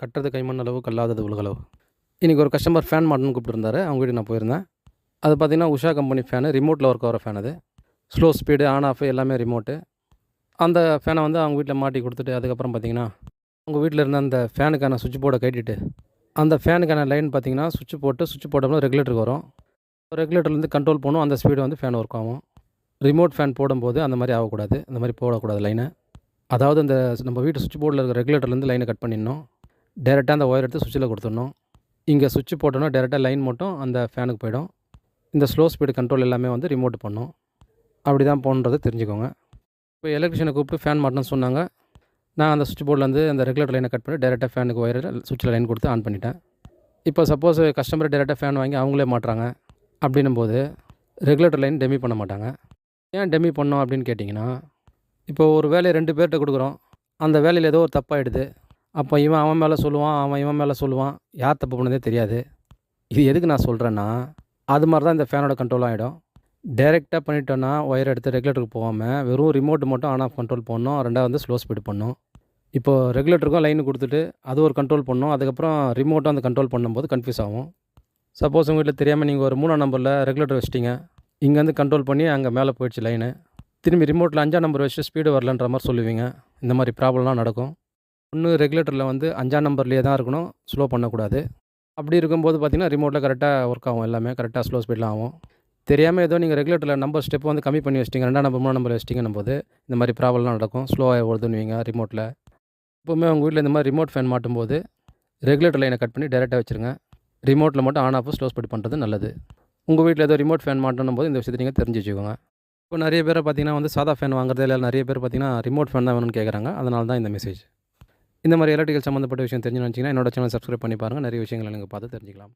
கட்டுறது கைமண் அளவு கல்லாதது உலகளவு இன்றைக்கி ஒரு கஸ்டமர் ஃபேன் மாட்டணும்னு கூப்பிட்டுருந்தாரு. அவங்க நான் போயிருந்தேன். அது பார்த்தீங்கன்னா உஷா கம்பெனி ஃபேனு ரிமோட்டில் ஒர்க் ஆகிற ஃபேன் அது. ஸ்லோ ஸ்பீடு ஆன் ஆஃப் எல்லாமே ரிமோட்டு அந்த ஃபேனை வந்து அவங்க வீட்டில் மாட்டி கொடுத்துட்டு அதுக்கப்புறம் பார்த்தீங்கன்னா அவங்க வீட்டில் இருந்த அந்த ஃபேனுக்கான சுவிட்ச் போர்டை கட்டிட்டு அந்த ஃபேனுக்கான லைன் பார்த்தீங்கன்னா சுவிட்ச் போட்டு சுவிட்ச் போட்டோம்னா ரெகுலேட்டருக்கு வரும். ரெகுலேட்டர்லேருந்து கண்ட்ரோல் பண்ணும் அந்த ஸ்பீடு வந்து ஃபேன் ஒர்க் ஆகும். ரிமோட் ஃபேன் போடும்போது அந்த மாதிரி ஆகக்கூடாது. அந்த மாதிரி போடக்கூடாது லைனை அதாவது அந்த நம்ம வீட்டு சுவிட்ச் போர்டில் இருக்கிற ரெகுலேட்டர்லேருந்து லைனை கட் பண்ணிடணும். டேரெக்டாக அந்த ஒயர் எடுத்து சுவிட்சில் கொடுத்துடணும். இங்கே சுவிட்ச் போட்டோன்னா டேரெக்டாக லைன் மட்டும் அந்த ஃபேனுக்கு போயிடும். இந்த ஸ்லோ ஸ்பீடு கண்ட்ரோல் எல்லாமே வந்து ரிமோட் பண்ணும். அப்படி தான் போகணுன்றதை தெரிஞ்சுக்கோங்க. இப்போ எலக்ட்ரிஷியனை கூப்பிட்டு ஃபேன் மாட்டணும்னு சொன்னாங்க. நான் அந்த சுவிட்ச் போர்ட்லேருந்து அந்த ரெகுலேட்டர் லைனை கட் பண்ணி டேரெக்டாக ஃபேனுக்கு ஒயர் சுவிட்சில் லைன் கொடுத்து ஆன் பண்ணிட்டேன். இப்போ சப்போஸ் கஸ்டமர் டேரெக்டாக ஃபேன் வாங்கி அவங்களே மாட்டுறாங்க. அப்படின்னும் போது ரெகுலேட்டர் லைன் டெமி பண்ண மாட்டாங்க. ஏன் டெமி பண்ணோம் அப்படின்னு கேட்டிங்கன்னா இப்போ ஒரு வேலையை ரெண்டு பேர்கிட்ட கொடுக்குறோம். அந்த வேலையில் ஏதோ ஒரு தப்பாகிடுது அப்போ இவன் அவன் மேலே சொல்லுவான் அவன் இவன் மேலே சொல்லுவான். யார் தப்பு பண்ணதே தெரியாது. இது எதுக்கு நான் சொல்கிறேன்னா அது மாதிரி தான் இந்த ஃபேனோட கண்ட்ரோல் ஆகிடும் டைரெக்டாக பண்ணிட்டோன்னா ஒயர் எடுத்து ரெகுலேட்டருக்கு போகாமல் வெறும் ரிமோட் மட்டும் ஆன் ஆஃப் கண்ட்ரோல் பண்ணோம் ரெண்டாவது வந்து ஸ்லோ ஸ்பீடு பண்ணும் இப்போது ரெகுலேட்டருக்கும் லைன் கொடுத்துட்டு அது ஒரு கண்ட்ரோல் பண்ணோம் அதுக்கப்புறம் ரிமோட்டும் அந்த கண்ட்ரோல் பண்ணும்போது கன்ஃபியூஸ் ஆகும். சப்போஸ் உங்கள் வீட்டில் தெரியாமல் நீங்கள் ஒரு மூணாம் நம்பரில் ரெகுலேட்டர் வச்சிட்டிங்க. இங்கேருந்து கண்ட்ரோல் பண்ணி அங்கே மேலே போயிடுச்சு லைனு திரும்பி ரிமோட்டில் அஞ்சாம் நம்பர் வச்சு ஸ்பீடு வரலன்ற மாதிரி சொல்லுவீங்க. இந்த மாதிரி ப்ராப்ளம்லாம் நடக்கும். ஒன்று ரெகுலேட்டரில் வந்து அஞ்சாம் நம்பர்லேயே தான் இருக்கணும். ஸ்லோ பண்ணக்கூடாது. அப்படி இருக்கும்போது பார்த்தீங்கன்னா ரிமோட்டில் கரெக்டாக ஒர்க் ஆகும் எல்லாமே. கரெக்டாக ஸ்லோ ஸ்பீடில் ஆகும். தெரியாமல் ஏதோ நீங்கள் ரெகுலேட்டரில் நம்பர் ஸ்டெப் வந்து கம்மி பண்ணி வச்சிட்டிங்க. ரெண்டாம் நம்பர் மூணு நம்பர் வச்சிட்டிங்கன்னும் போது இந்த மாதிரி ப்ராப்ளம்லாம் நடக்கும். ஸ்லோவாக ஓடுதுன்னுவீங்க ரிமோட்டில் எப்போவுமே உங்கள் வீட்டில் இந்த மாதிரி ரிமோட் ஃபேன் மாட்டும்போது ரெகுலேட்டர் லைனை கட் பண்ணி டேரெக்டாக வச்சுருங்க. ரிமோட்டில் மட்டும் ஆன் ஆஃப் ஸ்லோ ஸ்பீட் பண்ணுறது நல்லது. உங்கள் வீட்டில் ஏதோ ரிமோட் ஃபேன் மாட்டணும் போது இந்த விஷயத்தை நீங்கள் தெரிஞ்சு வச்சுக்கோங்க. இப்போ நிறைய பேரை பார்த்தீங்கன்னா வந்து சாதா ஃபேன் வாங்குறதே இல்லை. நிறைய பேர் பார்த்தீங்கன்னா ரிமோட் ஃபேன் தான் வேணும்னு கேட்குறாங்க அதனால தான் இந்த மெசேஜ் இந்த மாதிரி எலக்ட்ரிக்கல் சம்மந்தப்பட்ட விஷயம் தெரிஞ்சுன்னு வச்சிங்கன்னா என்னோட சேனல் சப்ஸ்கிரைப் பண்ணி பாருங்கள் நிறைய விஷயங்கள் நீங்கள் பார்த்து தெரிஞ்சுக்கலாம்.